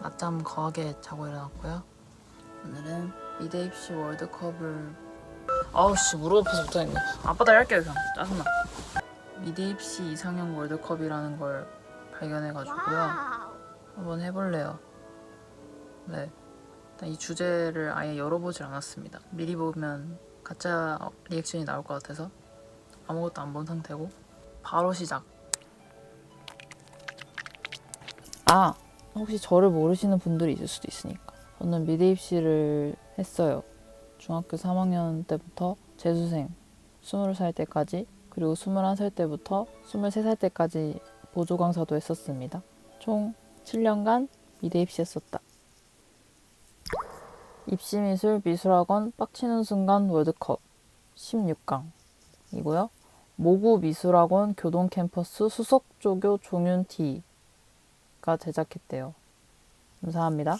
낮잠 거하게 자고 일어났고요. 오늘은 미대 입시 월드컵을 아우씨 무릎 아파서 못하겠네. 아빠들 할게요 그냥 짜증나. 미대 입시 이상형 월드컵이라는 걸 발견해가지고요. 한번 해볼래요. 네. 일단 이 주제를 아예 열어보질 않았습니다. 미리 보면 가짜 리액션이 나올 것 같아서 아무것도 안 본 상태고 바로 시작. 아 혹시 저를 모르시는 분들이 있을 수도 있으니까 저는 미대 입시를 했어요. 중학교 3학년 때부터 재수생 20살 때까지 그리고 21살 때부터 23살 때까지 보조 강사도 했었습니다. 총 7년간 미대 입시했었다. 입시미술 미술학원 빡치는 순간 월드컵 16강이고요. 모구 미술학원 교동 캠퍼스 수석 조교 종윤티 가 제작했대요. 감사합니다.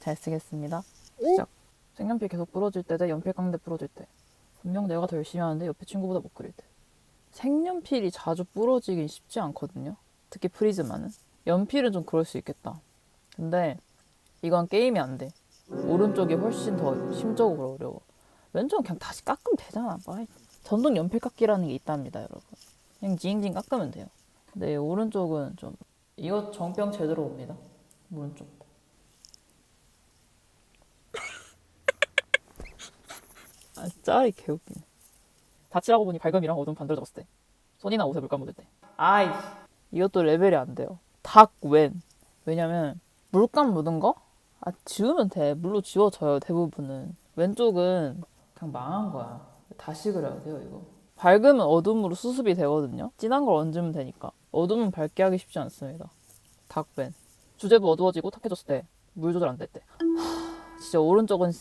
잘 쓰겠습니다. 시작. 색연필 계속 부러질 때 대 연필 깡대 부러질 때. 분명 내가 더 열심히 하는데 옆에 친구보다 못 그릴 때. 색연필이 자주 부러지긴 쉽지 않거든요. 특히 프리즈마는. 연필은 좀 그럴 수 있겠다. 근데 이건 게임이 안 돼. 오른쪽이 훨씬 더 심적으로 어려워. 왼쪽은 그냥 다시 깎으면 되잖아. 전동 연필 깎기라는 게 있답니다, 여러분. 그냥 징징 깎으면 돼요. 근데 오른쪽은 좀 이거 정병 제대로 옵니다. 오른쪽. 아, 짤이 개웃기네. 다치라고 보니 발감이랑 어둠 반대로 적었을 때. 손이나 옷에 물감 묻을 때. 아이, 이것도 레벨이 안 돼요. 닭 웬. 왜냐면 물감 묻은 거? 아, 지우면 돼. 물로 지워져요, 대부분은. 왼쪽은 그냥 망한 거야. 다시 그려야 돼요, 이거. 밝으면 어둠으로 수습이 되거든요. 진한 걸 얹으면 되니까. 어둠은 밝게 하기 쉽지 않습니다. 닭벤. 주제부 어두워지고 탁해졌을 때. 물 조절 안 될 때. 하, 진짜 오른쪽은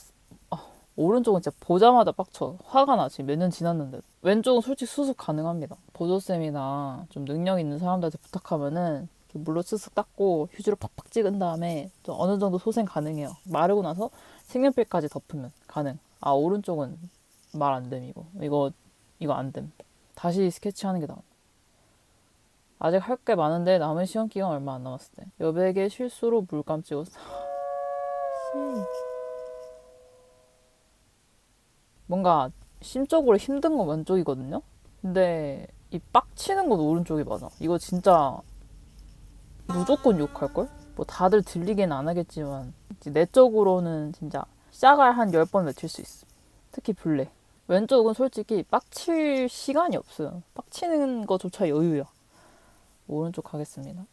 아, 오른쪽은 진짜 보자마자 빡쳐. 화가 나. 지금 몇 년 지났는데. 왼쪽은 솔직히 수습 가능합니다. 보조쌤이나 좀 능력 있는 사람들한테 부탁하면은 물로 쓱쓱 닦고 휴지로 팍팍 찍은 다음에 좀 어느 정도 소생 가능해요. 마르고 나서 색연필까지 덮으면 가능. 아 오른쪽은 말 안 됨 이거. 이거 이거 안 됨. 다시 스케치하는 게 나아. 아직 할 게 많은데 남은 시험 기간 얼마 안 남았을 때. 여백에 실수로 물감 찍었어. 씨. 뭔가 심적으로 힘든 건 왼쪽이거든요. 근데 이 빡치는 건 오른쪽이 맞아. 이거 진짜 무조건 욕할 걸? 뭐 다들 들리긴 안 하겠지만 내적으로는 진짜 시작을 한 10번 외칠 수 있어. 특히 블랙. 왼쪽은 솔직히 빡칠 시간이 없어요. 빡치는 거조차 여유야. 오른쪽 가겠습니다.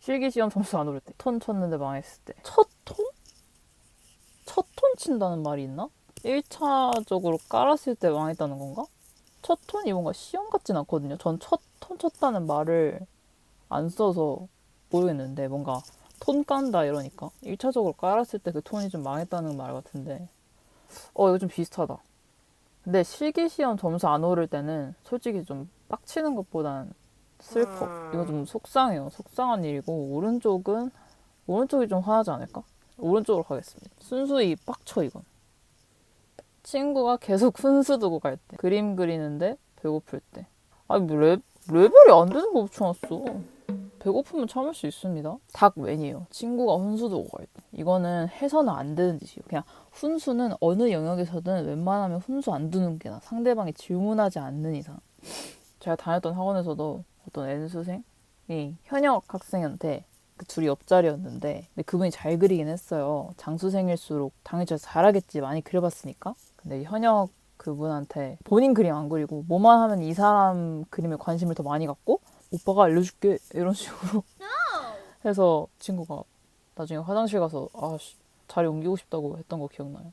실기 시험 점수 안 오를 때. 톤 쳤는데 망했을 때. 첫 톤? 첫 톤 친다는 말이 있나? 1차적으로 깔았을 때 망했다는 건가? 첫 톤이 뭔가 시험 같진 않거든요. 전 첫 톤 쳤다는 말을 안 써서 모르겠는데 뭔가 톤 깐다 이러니까 1차적으로 깔았을 때 그 톤이 좀 망했다는 말 같은데 어 이거 좀 비슷하다. 근데 실기 시험 점수 안 오를 때는 솔직히 좀 빡치는 것보단 슬퍼. 이거 좀 속상해요. 속상한 일이고 오른쪽은 오른쪽이 좀 화나지 않을까? 오른쪽으로 가겠습니다. 순수히 빡쳐 이건. 친구가 계속 훈수 두고 갈 때. 그림 그리는데 배고플 때. 아니 뭐 레, 레벨이 안 되는 거 붙여놨어. 배고프면 참을 수 있습니다. 닭 웬이에요. 친구가 훈수 두고 갈 때. 이거는 해서는 안 되는 짓이에요. 그냥 훈수는 어느 영역에서든 웬만하면 훈수 안 두는 게 나. 상대방이 질문하지 않는 이상. 제가 다녔던 학원에서도 어떤 N수생이 현역 학생한테 그 둘이 옆자리였는데 근데 그분이 잘 그리긴 했어요. 장수생일수록 당연히 저 잘하겠지 많이 그려봤으니까. 근데 현역 그분한테 본인 그림 안 그리고 뭐만 하면 이 사람 그림에 관심을 더 많이 갖고 오빠가 알려줄게 이런 식으로 해서 친구가 나중에 화장실 가서 아 씨, 자리 옮기고 싶다고 했던 거 기억나요.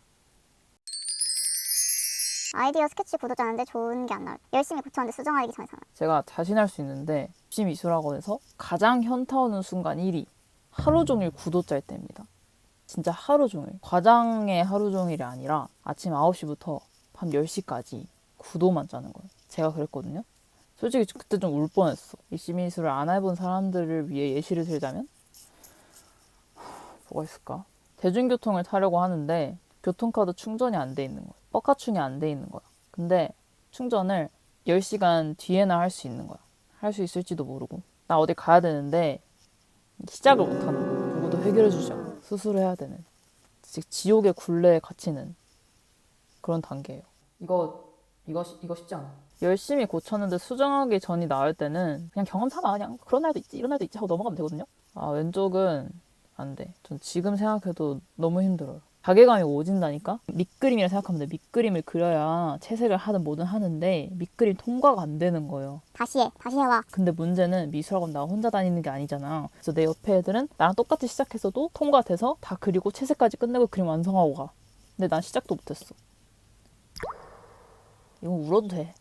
아이디어 스케치 구도 짜는데 좋은 게 안 나와요. 열심히 고쳤는데 수정하기 전에 상 제가 자신할 수 있는데 입시 미술학원에서 가장 현타 오는 순간 1위 하루 종일 구도 짤 때입니다. 진짜 하루 종일 과장의 하루 종일이 아니라 아침 9시부터 밤 10시까지 구도만 짜는 거예요. 제가 그랬거든요. 솔직히 그때 좀 울 뻔했어. 입시 미술을 안 해본 사람들을 위해 예시를 들자면 뭐가 있을까? 대중교통을 타려고 하는데 교통카드 충전이 안 돼 있는 거야. 뻑가 충이 안 돼 있는 거야. 근데 충전을 10시간 뒤에나 할 수 있는 거야. 할 수 있을지도 모르고. 나 어디 가야 되는데 시작을 못 하는 거. 누구도 해결해 주지 않아. 스스로 해야 되는. 즉 지옥의 굴레에 갇히는 그런 단계예요. 이거 이거 쉬- 이거 쉽지 않아. 열심히 고쳤는데 수정하기 전이 나을 때는 그냥 경험 삼아 그냥 그런 날도 있지 이런 날도 있지 하고 넘어가면 되거든요. 아 왼쪽은 안 돼. 전 지금 생각해도 너무 힘들어요. 자괴감이 오진다니까? 밑그림이라 생각하면 돼. 밑그림을 그려야 채색을 하든 뭐든 하는데 밑그림 통과가 안 되는 거예요. 다시 해. 다시 해와. 근데 문제는 미술학원 나 혼자 다니는 게 아니잖아. 그래서 내 옆에 애들은 나랑 똑같이 시작했어도 통과돼서 다 그리고 채색까지 끝내고 그림 완성하고 가. 근데 난 시작도 못했어. 이건 울어도 돼.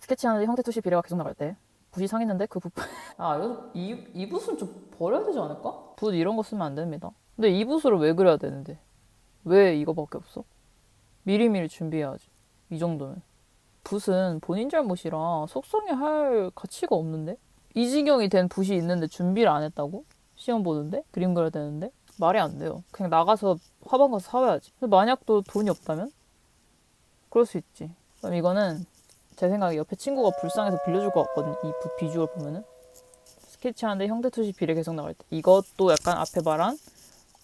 스케치하는데 형태투시 비례가 계속 나갈 때 붓이 상했는데 그 붓... 아 이거 이, 이 붓은 좀 버려야 되지 않을까? 붓 이런 거 쓰면 안 됩니다. 근데 이 붓으로 왜 그려야 되는데? 왜 이거밖에 없어? 미리미리 준비해야지. 이 정도면. 붓은 본인 잘못이라 속상해 할 가치가 없는데? 이 지경이 된 붓이 있는데 준비를 안 했다고? 시험 보는데? 그림 그려야 되는데? 말이 안 돼요. 그냥 나가서 화방 가서 사와야지. 만약 또 돈이 없다면? 그럴 수 있지. 그럼 이거는 제 생각에 옆에 친구가 불쌍해서 빌려줄 것 같거든. 이 붓 비주얼 보면은. 스케치하는데 형태 투시 비례 계속 나갈 때. 이것도 약간 앞에 말한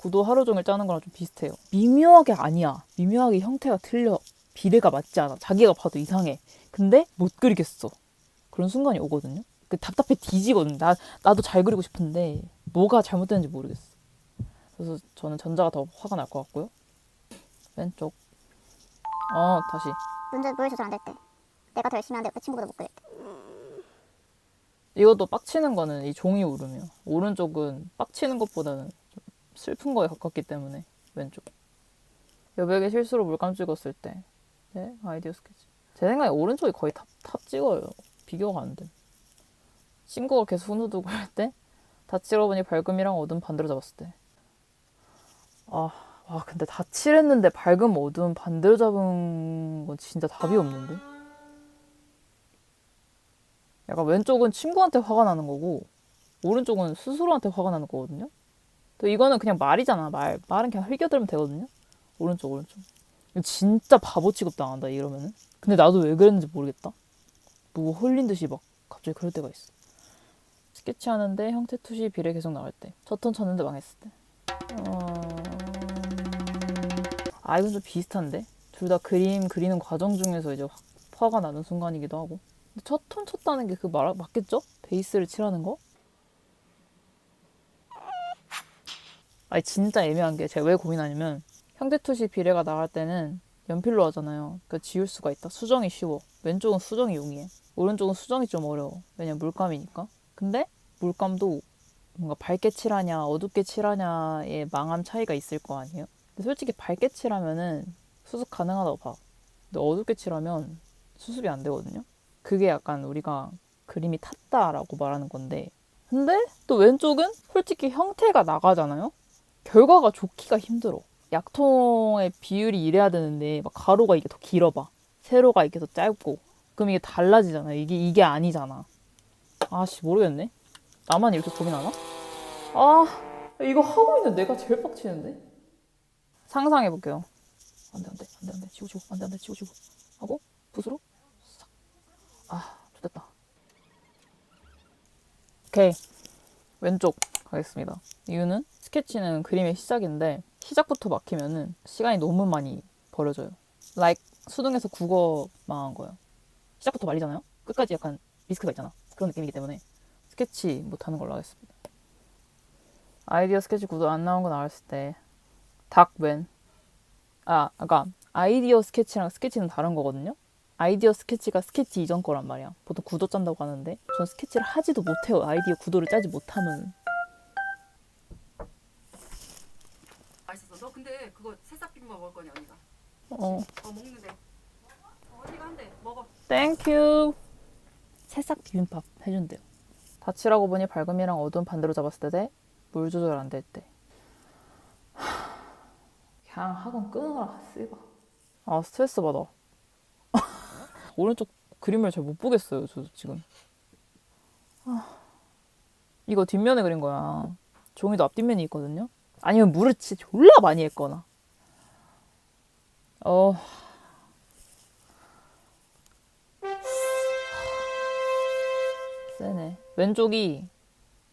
구도 하루 종일 짜는 거랑 좀 비슷해요. 미묘하게 아니야. 미묘하게 형태가 틀려. 비례가 맞지 않아. 자기가 봐도 이상해. 근데 못 그리겠어. 그런 순간이 오거든요. 그 답답해 뒤지거든. 나 나도 잘 그리고 싶은데 뭐가 잘못됐는지 모르겠어. 그래서 저는 전자가 더 화가 날 것 같고요. 왼쪽. 어 다시. 문제 물 조절 안 될 때. 내가 더 열심히 하는데 옆에 친구보다 못 그릴 때. 이것도 빡치는 거는 이 종이 울음이요. 오른쪽은 빡치는 것보다는 좀 슬픈 거에 가깝기 때문에 왼쪽. 여백에 실수로 물감 찍었을 때. 네, 아이디어 스케치. 제 생각에 오른쪽이 거의 탑, 탑 찍어요. 비교가 안 돼. 친구가 계속 훈우두고 할 때, 다 칠해보니 밝음이랑 어두움 반대로 잡았을 때. 아, 와, 근데 다 칠했는데 밝음, 어두움 반대로 잡은 건 진짜 답이 없는데? 약간 왼쪽은 친구한테 화가 나는 거고 오른쪽은 스스로한테 화가 나는 거거든요. 또 이거는 그냥 말이잖아. 말 말은 그냥 흘겨들으면 되거든요. 오른쪽 오른쪽. 진짜 바보 취급 당한다 이러면은. 근데 나도 왜 그랬는지 모르겠다. 뭐 홀린 듯이 막 갑자기 그럴 때가 있어. 스케치 하는데 형태 투시 비례 계속 나갈 때. 첫톤 쳤는데 망했을 때. 어... 아 이건 좀 비슷한데. 둘 다 그림 그리는 과정 중에서 이제 확 화가 나는 순간이기도 하고. 근데 첫톤 쳤다는 게 그 말 맞겠죠? 베이스를 칠하는 거? 아니 진짜 애매한 게 제가 왜 고민하냐면 형태투시 비례가 나갈 때는 연필로 하잖아요. 그 지울 수가 있다. 수정이 쉬워. 왼쪽은 수정이 용이해. 오른쪽은 수정이 좀 어려워. 왜냐면 물감이니까. 근데 물감도 뭔가 밝게 칠하냐 어둡게 칠하냐의 망함 차이가 있을 거 아니에요. 근데 솔직히 밝게 칠하면은 수습 가능하다고 봐. 근데 어둡게 칠하면 수습이 안 되거든요. 그게 약간 우리가 그림이 탔다라고 말하는 건데 근데 또 왼쪽은 솔직히 형태가 나가잖아요 결과가 좋기가 힘들어. 약통의 비율이 이래야 되는데 막 가로가 이게 더 길어봐. 세로가 이게 더 짧고. 그럼 이게 달라지잖아. 이게 이게 아니잖아. 아씨 모르겠네. 나만 이렇게 고민하나? 아 이거 하고 있는 내가 제일 빡치는데? 상상해 볼게요. 안돼 안돼 안돼 안돼. 지고 지고 안돼 안돼 지고 지고. 하고 붓으로 아, 좋됐다. 오케이. 왼쪽 가겠습니다. 이유는 스케치는 그림의 시작인데 시작부터 막히면은 시간이 너무 많이 버려져요. like 수능에서 국어 망한 거예요. 시작부터 말리잖아요. 끝까지 약간 리스크가 있잖아. 그런 느낌이기 때문에 스케치 못하는 걸로 하겠습니다. 아이디어 스케치 구도 안 나온 거 나왔을 때 닭웬 아, 아까 아이디어 스케치랑 스케치는 다른 거거든요. 아이디어 스케치가 스케치 이전 거란 말이야. 보통 구도 짠다고 하는데 전 스케치를 하지도 못해요. 아이디어 구도를 짜지 못하면 맛있었어. 너 근데 그거 새싹 비빔밥 먹을 거니 언니가? 어 어 먹는데. 어, 언니가 한대 먹어. 땡큐 새싹 비빔밥 해준대요. 다치라고 보니 밝음이랑 어두움 반대로 잡았을 때 물 조절 안 될 때. 하, 그냥 학원 끊어라 씨바. 아 스트레스 받아. 오른쪽 그림을 잘 못 보겠어요. 저 지금. 아, 이거 뒷면에 그린 거야. 종이도 앞뒷면이 있거든요. 아니면 물을 진짜 졸라 많이 했거나. 어. 세네. 왼쪽이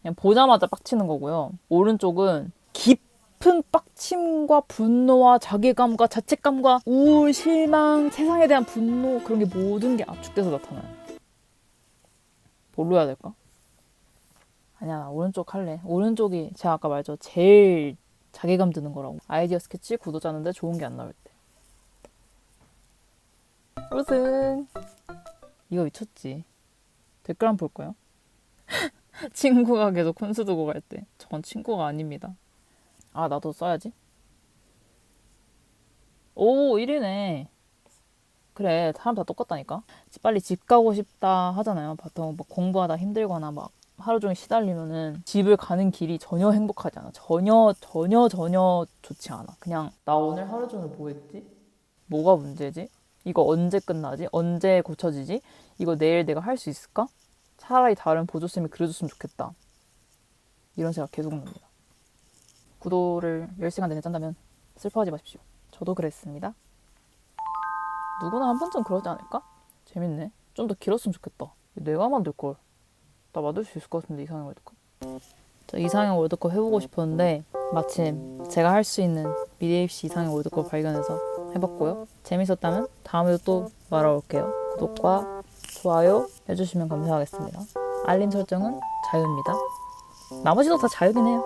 그냥 보자마자 빡치는 거고요. 오른쪽은 깊은 빡침과 분노와 자괴감과 자책감과 우울, 실망, 세상에 대한 분노 그런 게 모든 게 압축돼서 나타나요. 뭘로 해야 될까? 아니야, 나 오른쪽 할래. 오른쪽이 제가 아까 말했죠. 제일 자괴감 드는 거라고. 아이디어 스케치 구도 짜는데 좋은 게 안 나올 때. 우승. 이거 미쳤지. 댓글 한번 볼까요? 친구가 계속 혼수 두고 갈 때. 전 친구가 아닙니다. 아, 나도 써야지. 오, 1위네. 그래, 사람 다 똑같다니까. 빨리 집 가고 싶다 하잖아요. 보통 막 공부하다 힘들거나 막 하루 종일 시달리면은 집을 가는 길이 전혀 행복하지 않아. 전혀, 전혀, 전혀 좋지 않아. 그냥 나 오늘 하루 종일 뭐 했지? 뭐가 문제지? 이거 언제 끝나지? 언제 고쳐지지? 이거 내일 내가 할 수 있을까? 차라리 다른 보조쌤이 그려줬으면 좋겠다. 이런 생각 계속 납니다. 구도를 10시간 내내 짠다면 슬퍼하지 마십시오. 저도 그랬습니다. 누구나 한 번쯤 그러지 않을까? 재밌네. 좀 더 길었으면 좋겠다. 내가 만들걸. 나 만들 수 있을 것 같은데, 이상형 월드컵. 저 이상형 월드컵 해보고 싶었는데, 마침 제가 할 수 있는 미래 입시 이상형 월드컵 발견해서 해봤고요. 재밌었다면 다음에도 또 말아올게요. 구독과 좋아요 해주시면 감사하겠습니다. 알림 설정은 자유입니다. 나머지도 다 자유긴 해요.